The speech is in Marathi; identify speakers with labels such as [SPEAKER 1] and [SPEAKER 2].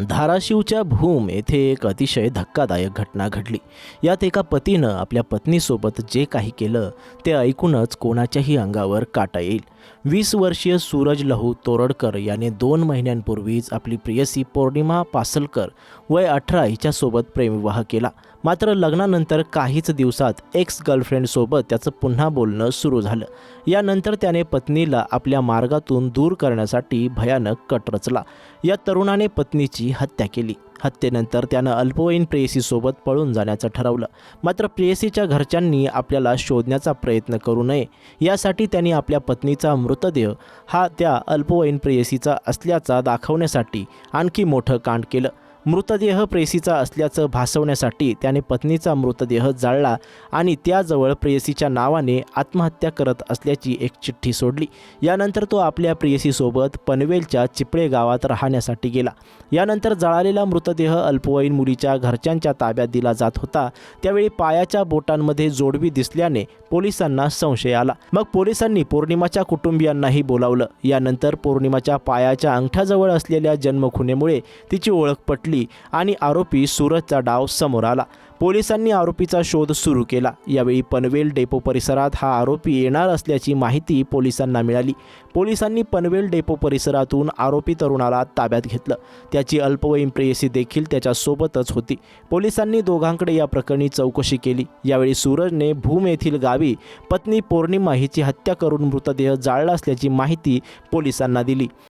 [SPEAKER 1] धाराशिवच्या भूम येथे एक अतिशय धक्कादायक घटना घडली. यात एका पतीनं आपल्या पत्नीसोबत जे काही केलं ते ऐकूनच कोणाच्याही अंगावर काटा येईल. वीस वर्षीय सूरज लहू तोरडकर याने दोन महिन्यांपूर्वीच आपली प्रियसी पौर्णिमा पासलकर वय अठरा हिच्यासोबत प्रेमविवाह केला. मात्र लग्नानंतर काहीच दिवसात एक्स गर्लफ्रेंडसोबत त्याचं पुन्हा बोलणं सुरू झालं. यानंतर त्याने पत्नीला आपल्या मार्गातून दूर करण्यासाठी भयानक कट रचला. या तरुणाने पत्नीची हत्या केली. हत्येनंतर त्यानं अल्पवयीन प्रेयसीसोबत पळून जाण्याचं ठरवलं. मात्र प्रेयसीच्या घरच्यांनी आपल्याला शोधण्याचा प्रयत्न करू नये. यासाठी त्यांनी आपल्या पत्नीचा मृतदेह हा त्या अल्पवयीन प्रेयसीचा असल्याचा दाखवण्यासाठी आणखी मोठं कांड केलं. मृतदेह प्रेयसीचा असल्याचं भासवण्यासाठी त्याने पत्नीचा मृतदेह जाळला आणि त्याजवळ प्रेयसीच्या नावाने आत्महत्या करत असल्याची एक चिठ्ठी सोडली. यानंतर तो आपल्या प्रेयसीसोबत पनवेलच्या चिपळे गावात राहण्यासाठी गेला. यानंतर जळालेला मृतदेह अल्पवयीन मुलीच्या घरच्यांच्या ताब्यात दिला जात होता. त्यावेळी पायाच्या बोटांमध्ये जोडवी दिसल्याने पोलिसांना संशय आला. मग पोलिसांनी पौर्णिमाच्या कुटुंबियांनाही बोलावलं. यानंतर पौर्णिमाच्या पायाच्या अंगठ्याजवळ असलेल्या जन्मखुनेमुळे तिची ओळख पटली आणि आरोपी सूरजचा डाव समोर आला. पोलिसांनी आरोपीचा शोध सुरू केला. यावेळी पनवेल डेपो परिसरात हा आरोपी येणार असल्याची माहिती पोलिसांना मिळाली. पोलिसांनी पनवेल डेपो परिसरातून आरोपी तरुणाला ताब्यात घेतलं. त्याची अल्पवयीन प्रेयसी देखील त्याच्यासोबतच होती. पोलिसांनी दोघांकडे या प्रकरणी चौकशी केली. यावेळी सूरजने भूम येथील गावी पत्नी पौर्णिमा हिची हत्या करून मृतदेह जाळला असल्याची माहिती पोलिसांना दिली.